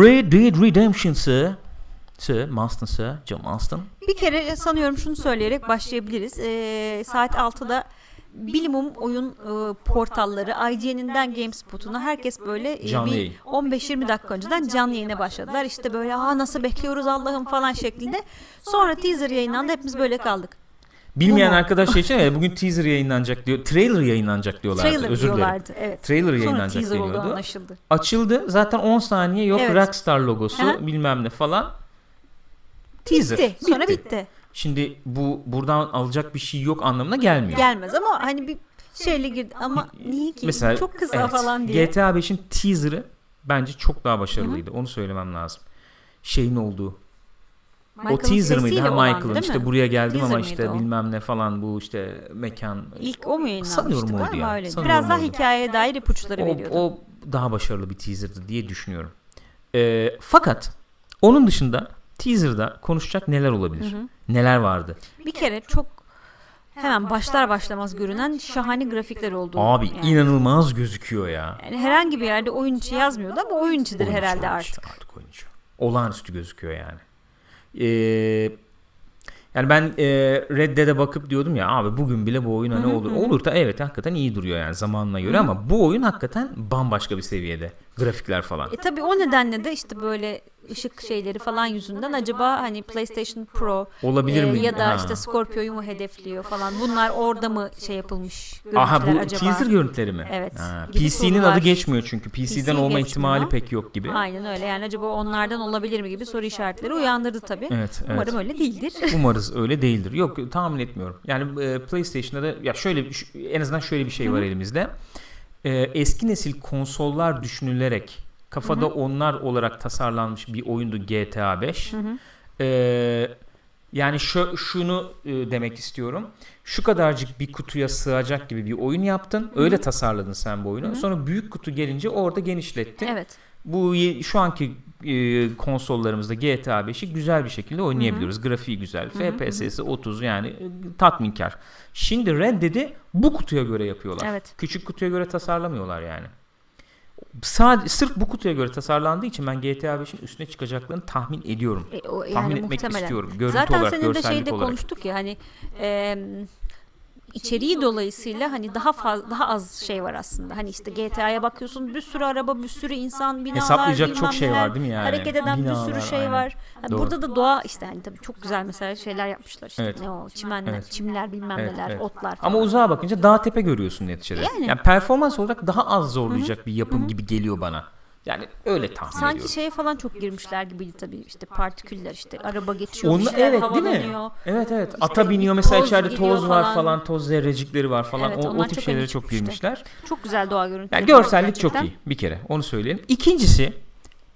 Red Dead Redemption Sir. Sir, Marston Sir, John Marston. Bir kere sanıyorum şunu söyleyerek başlayabiliriz. Ee, saat 6'da bilimum oyun e, portalları IGN'inden GameSpot'una herkes böyle e, Canlı bir yayın. 15-20 dakika önceden canlı yayına başladılar. İşte böyle aa nasıl bekliyoruz Allah'ım falan şeklinde. Sonra teaser yayınlandı hepimiz böyle kaldık. Bilmeyen Bu mu? arkadaşlar için evet, bugün teaser yayınlanacak diyor. Trailer yayınlanacak diyorlardı. Trailer Özür dilerim. diyorlardı. Evet. Trailer Sonra yayınlanacak teaser deniyordu. anlaşıldı. Açıldı. Zaten 10 saniye yok Evet. Rockstar logosu Hı. bilmem ne falan. Teaser. Bitti. Sonra bitti. Şimdi bu buradan alacak bir şey yok anlamına gelmiyor. Gelmez ama hani bir şeyle girdi ama niye ki Mesela çok kısa evet, falan diye. GTA 5'in teaser'ı bence çok daha başarılıydı. Onu söylemem lazım. Şeyin olduğu. O Michael'ın teaser mıydı? Ha olan, Michael'ın işte buraya geldim Teaser ama işte o? bilmem ne falan bu işte mekan. İlk o mu yayınlanmıştı Sanıyorum oydu ya. öyle. Sanıyorum Biraz daha oydu. hikayeye dair ipuçları O, veriyordu. o daha başarılı bir teaser'dı diye düşünüyorum. Ee, fakat onun dışında teaser'da konuşacak neler olabilir? Neler vardı? Bir kere çok hemen başlar başlamaz görünen şahane grafikler oldu. Abi yani. inanılmaz gözüküyor ya. Yani herhangi bir yerde oyun içi yazmıyordu ama oyun içidir Oyuncu, herhalde oyuncu, artık. Artık oyuncu. Olağanüstü gözüküyor yani. Ee, yani ben e, Red Dead'e bakıp diyordum ya abi bugün bile bu oyun hani olur. Olur da evet hakikaten iyi duruyor yani zamanına göre ama bu oyun hakikaten bambaşka bir seviyede. Grafikler falan. E tabi o nedenle de işte böyle ışık şeyleri falan yüzünden acaba hani PlayStation Pro Olabilir e, mi? ya da Ha. işte Scorpio'yu mu hedefliyor falan. Bunlar orada mı şey yapılmış Aha bu acaba? teaser görüntüleri mi? Evet. PC'nin adı geçmiyor çünkü. PC'den olma geçmiyor. ihtimali pek yok gibi. Aynen öyle yani acaba onlardan olabilir mi gibi soru işaretleri uyandırdı tabi. Evet, evet. Umarım öyle değildir. Umarız öyle değildir. Yok tahmin etmiyorum. Yani e, PlayStation'da da ya şöyle en azından şöyle bir şey var elimizde. E, eski nesil konsollar düşünülerek kafada onlar olarak tasarlanmış bir oyundu GTA 5. E, yani şu, şunu e, demek istiyorum. Şu kadarcık bir kutuya sığacak gibi bir oyun yaptın. Öyle tasarladın sen bu oyunu. Sonra büyük kutu gelince orada genişlettin. evet. Bu şu anki e, konsollarımızda GTA 5'i güzel bir şekilde oynayabiliyoruz. Grafiği güzel. FPS'si 30 yani e, tatminkar. Şimdi Red Dead'i bu kutuya göre yapıyorlar. Evet. Küçük kutuya göre tasarlamıyorlar yani. Sadece sırf bu kutuya göre tasarlandığı için ben GTA 5'in üstüne çıkacaklarını tahmin ediyorum. E, o, yani tahmin etmek muhtemelen. istiyorum. Görüntü Zaten olarak, senin de şeyde olarak. konuştuk ya hani e, içeriği dolayısıyla hani daha fazla daha az şey var aslında. Hani işte GTA'ya bakıyorsun bir sürü araba, bir sürü insan, binalar, Hesaplayacak çok şey var değil mi yani? Hareket eden bir Binalar, sürü şey aynen. var. Doğru. burada da doğa işte hani tabii çok güzel mesela şeyler yapmışlar işte. Evet. Ne o? Çimenler, Evet. çimler bilmem Evet, neler, evet. otlar falan. Ama uzağa bakınca dağ tepe görüyorsun neticede. Yani. Yani, performans olarak daha az zorlayacak bir yapım gibi geliyor bana. Yani öyle tahmin Sanki ediyorum. şeye falan çok girmişler gibiydi tabii işte partiküller işte araba geçiyor, şeyler evet değil mi? Evet evet. İşte Ata biniyor mesela toz içeride toz var falan. falan, toz zerrecikleri var falan. Evet, o, o tip çok şeylere çok girmişler. Çok güzel doğa görüntüleri. Yani görsellik çok iyi bir kere. Onu söyleyelim. İkincisi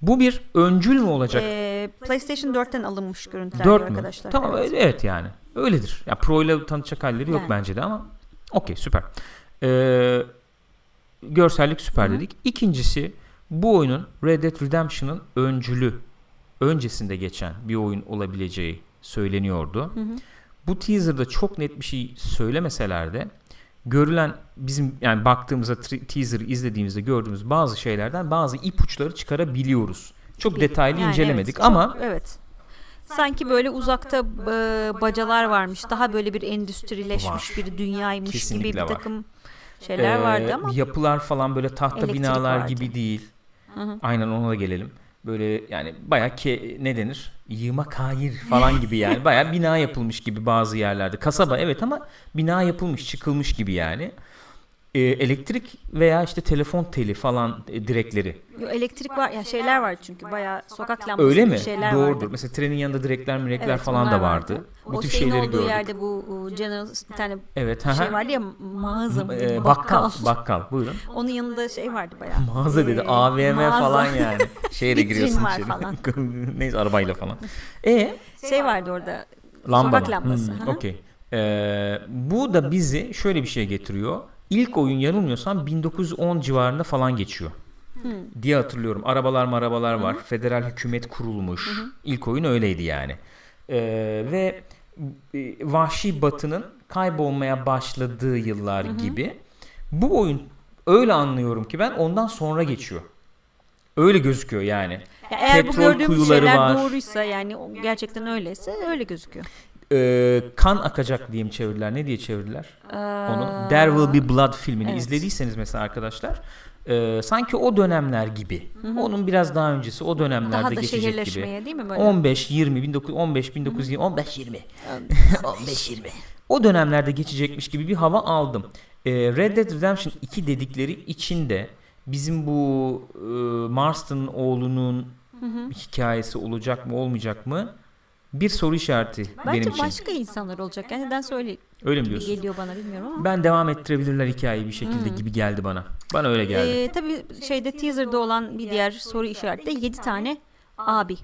bu bir öncül mü olacak? Ee, PlayStation 4'ten alınmış görüntüler 4 mü? arkadaşlar. Tamam Evet. evet. yani. Öyledir. Ya Pro ile tanışacak halleri yok Yani. bence de ama okey süper. Ee, görsellik süper dedik. İkincisi bu oyunun Red Dead Redemption'ın öncülü öncesinde geçen bir oyun olabileceği söyleniyordu. Bu teaser'da çok net bir şey söylemeseler de görülen bizim yani baktığımızda teaser'ı izlediğimizde gördüğümüz bazı şeylerden bazı ipuçları çıkarabiliyoruz. Çok detaylı Yani incelemedik evet, ama çok- evet. Sanki böyle uzakta e, bacalar varmış. Daha böyle bir endüstrileşmiş Var. bir dünyaymış Kesinlikle gibi bir var. takım şeyler Ee, vardı ama yapılar falan böyle tahta binalar vardı. gibi değil. Aynen ona da gelelim. Böyle yani bayağı ke ne denir? Yığma kair falan gibi yani. Bayağı bina yapılmış gibi bazı yerlerde. Kasaba evet ama bina yapılmış, çıkılmış gibi yani. Ee, elektrik veya işte telefon teli falan e, direkleri. Yo, elektrik var ya şeyler var çünkü bayağı sokak lambası Öyle gibi mi? şeyler Doğrudur. vardı. Mesela trenin yanında direkler mirekler Evet, falan onlar da vardı. O Bu tip şeyin şeyleri olduğu gördük. yerde bu e, General bir tane Evet. şey hı hı. vardı ya mağaza mı? Diyeyim, bakkal, bakkal. Buyurun. Onun yanında şey vardı bayağı. Mağaza dedi. Ee, AVM mağaza. falan yani. Şeyle Vitrin giriyorsun var içeri. falan. Neyse arabayla falan. E Şey vardı orada. lamba Sokak lambası. Hmm, hı hı. Okey. Ee, bu da bizi şöyle bir şey getiriyor. İlk oyun yanılmıyorsam 1910 civarında falan geçiyor. Diye hatırlıyorum. Arabalar marabalar var. Federal hükümet kurulmuş. İlk oyun öyleydi yani. Ee, ve e, vahşi batının kaybolmaya başladığı yıllar gibi. Bu oyun öyle anlıyorum ki ben ondan sonra geçiyor. Öyle gözüküyor yani. Ya eğer bu Petrol gördüğümüz kuyuları şeyler var. doğruysa yani gerçekten öyleyse öyle gözüküyor. Ee, kan akacak diye mi çevirdiler? Ne diye çevirdiler? Onu. Ee, There Will Be Blood filmini evet. izlediyseniz mesela arkadaşlar e, sanki o dönemler gibi. Onun biraz daha öncesi o dönemlerde daha da geçecek gibi. değil mi böyle? 15 20 19 15 1920 15 20 15 20 o dönemlerde geçecekmiş gibi bir hava aldım. Ee, Red Dead Redemption 2 dedikleri içinde bizim bu e, Marston'ın oğlunun hikayesi olacak mı olmayacak mı? Bir soru işareti Bence benim için. başka insanlar olacak. Yani neden öyle Öyle mi diyorsun? geliyor bana bilmiyorum ama. Ben devam ettirebilirler hikayeyi bir şekilde gibi geldi bana. Bana öyle geldi. Ee, tabii şeyde teaser'da olan bir diğer soru işareti de 7 tane abi.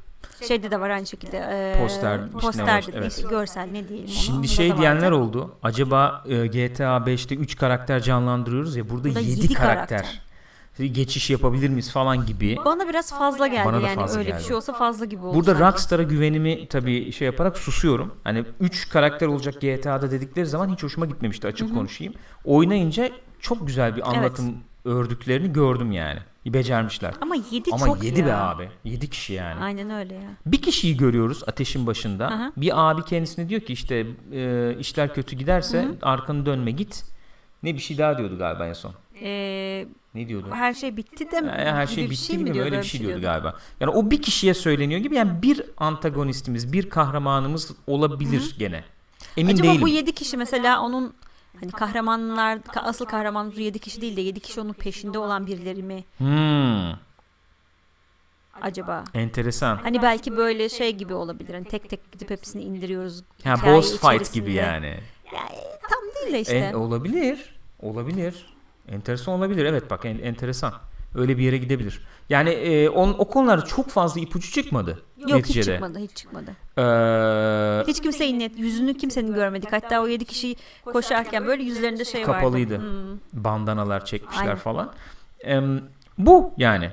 Şeyde de var aynı şekilde. e, Poster, işte ne var, posterde de evet. görsel ne diyelim ona. Şimdi Onda şey diyenler oldu. Acaba e, GTA 5'te 3 karakter canlandırıyoruz ya burada Burada 7 yedi karakter. karakter. Geçiş yapabilir miyiz falan gibi. Bana biraz fazla geldi Bana da yani fazla öyle geldi. bir şey olsa fazla gibi oldu. Burada sanki. Rockstar'a güvenimi tabii şey yaparak susuyorum. Hani 3 karakter olacak GTA'da dedikleri zaman hiç hoşuma gitmemişti açık konuşayım. Oynayınca çok güzel bir anlatım ördüklerini gördüm yani. Becermişler. Ama 7 Ama çok 7 ya. be abi. 7 kişi yani. Aynen öyle ya. Bir kişiyi görüyoruz ateşin başında. Aha. Bir abi kendisine diyor ki işte e, işler kötü giderse arkanı dönme git. Ne bir şey daha diyordu galiba en son. Ne diyordu? her şey bitti de mi? Yani her şey bitti şey mi? diyordu? Öyle bir şey diyordu galiba. Yani o bir kişiye söyleniyor gibi yani bir antagonistimiz, bir kahramanımız olabilir gene. Emin Acaba değilim. bu 7 kişi mesela onun hani kahramanlar ka- asıl kahramanımız 7 kişi değil de 7 kişi onun peşinde olan birileri mi Hmm, acaba? enteresan. Hani belki böyle şey gibi olabilir. Hani tek tek gidip hepsini indiriyoruz. Ha, boss fight içerisinde. gibi yani. Tam değil de işte. En, olabilir. Olabilir. Enteresan olabilir. Evet bak en, enteresan. Öyle bir yere gidebilir. Yani e, on, o konularda çok fazla ipucu çıkmadı Yok neticede. hiç çıkmadı hiç çıkmadı. Ee, Hiç kimsenin net yüzünü kimsenin görmedik. Hatta o 7 kişi koşarken böyle yüzlerinde şey Kapalıydı. vardı. Hmm. bandanalar çekmişler Aynen. falan. Em, bu yani.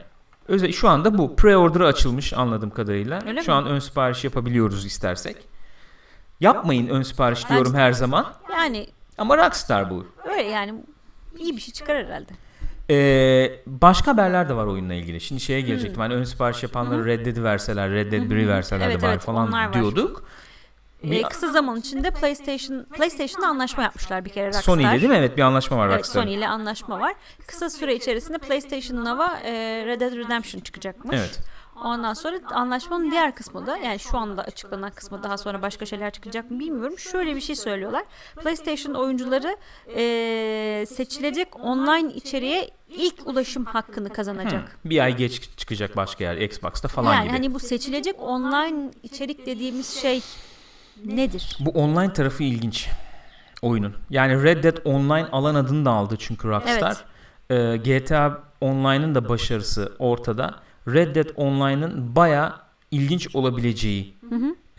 Özel, şu anda bu. Pre-order açılmış anladığım kadarıyla. Öyle şu mi? an ön sipariş yapabiliyoruz istersek. Yapmayın ön sipariş diyorum her zaman. Yani Ama Rockstar bu. öyle yani iyi bir şey çıkar herhalde. Ee, başka haberler de var oyunla ilgili. Şimdi şeye Hmm. gelecektim. Hani ön sipariş yapanları Red Dead'i verseler, Red Dead 1'i verseler Evet, bari evet, falan diyorduk. Ee, kısa zaman içinde PlayStation PlayStation'la anlaşma yapmışlar bir kere Rockstar. Sony ile değil mi? Evet bir anlaşma var Evet. Sony ile anlaşma var. Kısa süre içerisinde PlayStation Nova e, Red Dead Redemption çıkacakmış. Evet. Ondan sonra anlaşmanın diğer kısmı da yani şu anda açıklanan kısmı daha sonra başka şeyler çıkacak mı bilmiyorum. Şöyle bir şey söylüyorlar. PlayStation oyuncuları e, seçilecek online içeriğe ilk ulaşım hakkını kazanacak. Bir ay geç çıkacak başka yer Xbox'ta falan yani gibi. hani bu seçilecek online içerik dediğimiz şey nedir? Bu online tarafı ilginç oyunun. Yani Red Dead Online alan adını da aldı çünkü Rockstar. Ee, GTA Online'ın da başarısı ortada. Red Dead Online'ın baya ilginç olabileceği.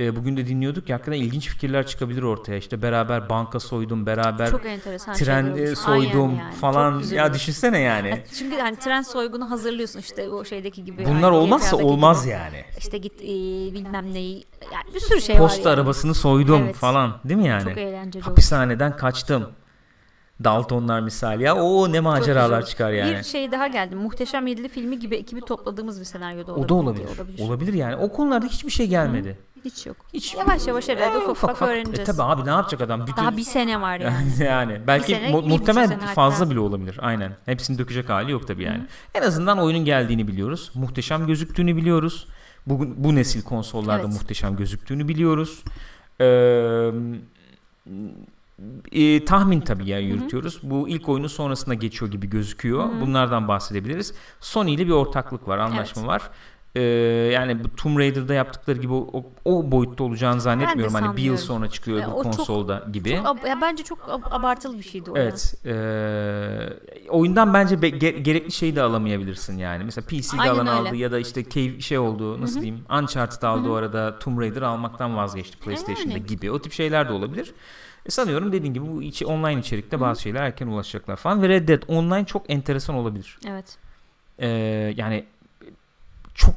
Ee, bugün de dinliyorduk ya hakikaten ilginç fikirler çıkabilir ortaya. İşte beraber banka soydum, beraber Çok enteresan tren e, soydum Aynen yani. falan. Çok Ya olur. düşünsene yani. Çünkü hani tren soygunu hazırlıyorsun işte o şeydeki gibi. Bunlar aynı olmazsa olmaz gibi. yani. İşte git e, bilmem neyi yani bir sürü şey var. Posta yani. arabasını soydum Evet. falan değil mi yani? Çok eğlenceli olur. Hapishaneden kaçtım. Daltonlar misali ya. Oo ne maceralar çıkar yani. Bir şey daha geldi. Muhteşem Yedili filmi gibi ekibi topladığımız bir senaryoda olabilir. O da olabilir. olabilir. Olabilir yani. O konularda hiçbir şey gelmedi. Hiç yok. Hiç Yavaş yavaş herhalde ufak ufak, E, öğreneceğiz. tabi abi ne yapacak adam? Bütün Daha bir sene var yani. yani belki sene, mu- bir muhtemelen hatta. fazla bile olabilir. Aynen. Hepsini dökecek hali yok tabii yani. En azından oyunun geldiğini biliyoruz. Muhteşem gözüktüğünü biliyoruz. Bugün bu nesil konsollarda Evet. muhteşem gözüktüğünü biliyoruz. Ee, e, tahmin tabii ya yürütüyoruz. Bu ilk oyunun sonrasında geçiyor gibi gözüküyor. Bunlardan bahsedebiliriz. Sony ile bir ortaklık var, anlaşma var. Ee, yani bu Tomb Raider'da yaptıkları gibi o, o, boyutta olacağını zannetmiyorum. Hani bir yıl sonra çıkıyor bu o çok- konsolda gibi. Çok ab- ya bence çok ab- abartılı bir şeydi o. Evet. eee, oyundan bence be- ge- gerekli şeyi de alamayabilirsin yani. Mesela PC'de Aynen alan öyle. aldı ya da işte key şey oldu nasıl diyeyim Uncharted aldı o arada Tomb Raider almaktan vazgeçti PlayStation'da Yani. gibi. O tip şeyler de olabilir. E sanıyorum dediğin gibi bu içi online içerikte bazı şeyler erken ulaşacaklar falan ve Red Dead Online çok enteresan olabilir. Evet. Eee, yani çok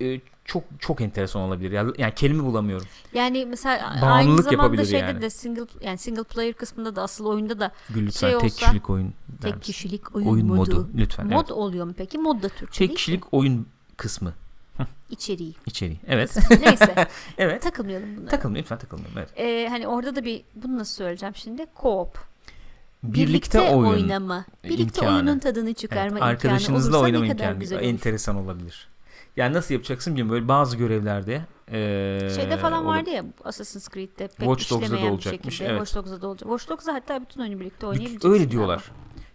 e, çok çok enteresan olabilir. Yani, yani kelime bulamıyorum. Yani mesela aynı Bağımlılık zamanda yapabilir şeyde yani. de single yani single player kısmında da asıl oyunda da Gül lütfen Şey tek olsa- kişilik oyun tek kişilik oyun, oyun modu. modu. lütfen. Mod evet. oluyor mu peki? Mod da Türkçe Tek kişilik oyun kısmı içeriği. içeriği. Evet. Neyse evet. takılmayalım bunlara. Takılmayın lütfen takılmayın. Evet. Ee, hani orada da bir bunu nasıl söyleyeceğim şimdi? Co-op. Birlikte, oyun oynama. Birlikte imkanı. oyunun tadını Evet, çıkarma imkanı arkadaşınızla olursa oynama ne kadar imkanı güzel olur. enteresan olabilir. Yani nasıl yapacaksın bilmiyorum. Böyle bazı görevlerde eee, Şeyde falan olur. vardı ya Assassin's Creed'de pek Watch Dogs'da da olacakmış, şekilde. evet. Watch Dogs'da da olacak. Watch Dogs'da hatta bütün oyunu birlikte oynayabileceksin. Öyle diyorlar.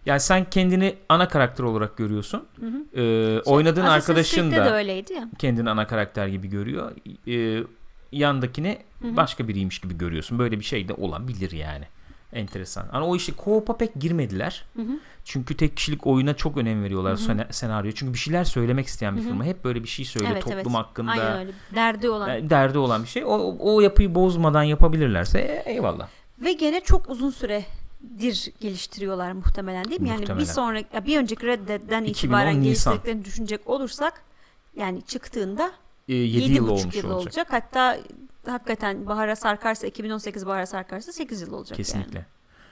Yani sen kendini ana karakter olarak görüyorsun. Hı hı. Eee, Şey, oynadığın arkadaşın da de öyleydi ya. kendini ana karakter gibi görüyor. Eee, yandakini Hı hı. başka biriymiş gibi görüyorsun. Böyle bir şey de olabilir yani. Enteresan. Hani o işte co-op'a pek girmediler. Hı hı. Çünkü tek kişilik oyuna çok önem veriyorlar Hı hı. sena- senaryo. Çünkü bir şeyler söylemek isteyen bir Hı hı. firma. Hep böyle bir şey söyle Evet, toplum evet. hakkında. Aynen öyle. Derdi olan. derdi olan bir şey. O, o yapıyı bozmadan yapabilirlerse e, eyvallah. Ve gene çok uzun süredir geliştiriyorlar muhtemelen değil mi? Yani Muhtemelen. bir sonraki bir önceki Red Dead'den 2010 itibaren Nisan. geliştirdiklerini düşünecek olursak yani çıktığında E, 7 7 yıl olmuş yıl olacak. olacak. Hatta hakikaten bahara sarkarsa 2018 bahara sarkarsa 8 yıl olacak Kesinlikle. yani.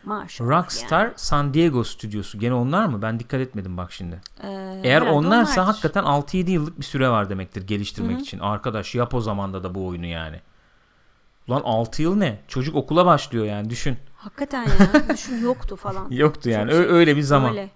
Maşallah Rockstar yani. San Diego stüdyosu. Gene onlar mı? Ben dikkat etmedim bak şimdi. Ee, Eğer onlarsa onlardır. hakikaten 6-7 yıllık bir süre var demektir geliştirmek Hı hı. için. Arkadaş yap o zamanda da bu oyunu yani. Ulan 6 yıl ne? Çocuk okula başlıyor yani düşün. Hakikaten ya. Düşün yoktu falan. Yoktu yani. Çok Ö- şey- öyle bir zaman. Öyle.